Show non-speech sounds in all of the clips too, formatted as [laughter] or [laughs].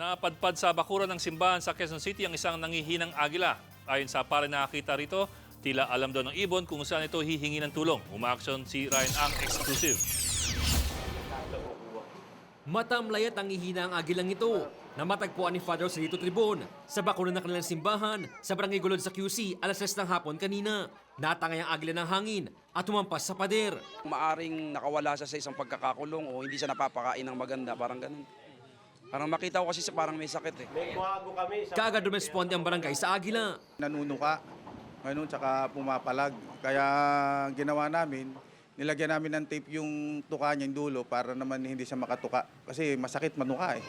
Napadpad sa bakuran ng simbahan sa Quezon City ang isang nangihinang agila. Ayon sa pare nakakita rito, tila alam daw ng ibon kung saan ito hihingi ng tulong. Umaaksyon si Ryan Ang exclusive. Matamlayat ang ihina ang agilang ito na matagpuan ni Father Salito Tribon sa bakuran ng kanilang simbahan sa Barangay Gulod sa QC alas 3 ng hapon kanina. Natangay ang agila ng hangin at tumampas sa pader. Maaring nakawala siya sa isang pagkakakulong o hindi siya napapakain ng maganda, parang ganun. Parang makita ko kasi siya parang may sakit eh. Kaagad rumesponde ang barangay sa agila. nanunuka, ganun, tsaka pumapalag. Kaya ginawa namin, nilagyan namin ng tape yung tuka niya, yung dulo, para naman hindi siya makatuka. Kasi masakit manuka eh.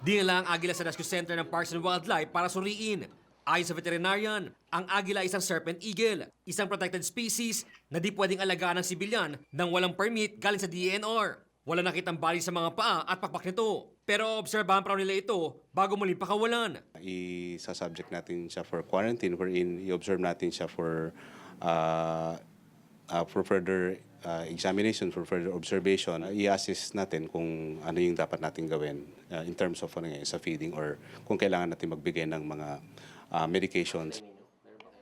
Dinala ang agila sa rescue center ng Parks and Wildlife para suriin. Ayon sa veterinarian, ang agila ay isang serpent eagle, isang protected species na di pwedeng alagaan ng sibilyan nang walang permit galing sa DNR. Wala nakitang bali sa mga paa at pakpak nito. Pero obserbahan pa nila ito bago muling pakawalan. i-subject natin siya for quarantine wherein i-observe natin siya for uh, uh, for further uh, examination, for further observation. Uh, i-assist natin kung ano yung dapat natin gawin uh, in terms of ano, sa feeding or kung kailangan natin magbigay ng mga uh, medications.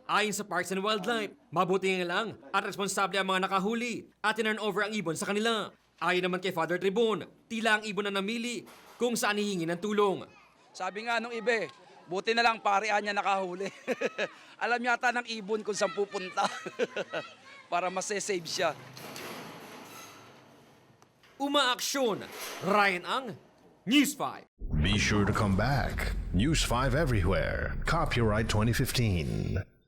Ayon sa Parks and Wildlife, mabuti nga lang at responsable ang mga nakahuli at over ang ibon sa kanila. Ayon naman kay Father Tribon, tila ang ibon na namili kung saan hihingi ng tulong. Sabi nga nung iba eh, buti na lang parian niya nakahuli. [laughs] Alam yata ng ibon kung saan pupunta. [laughs] Para masesave siya. Umaaksyon! Ryan Ang, News 5. Be sure to come back. News 5 everywhere. Copyright 2015.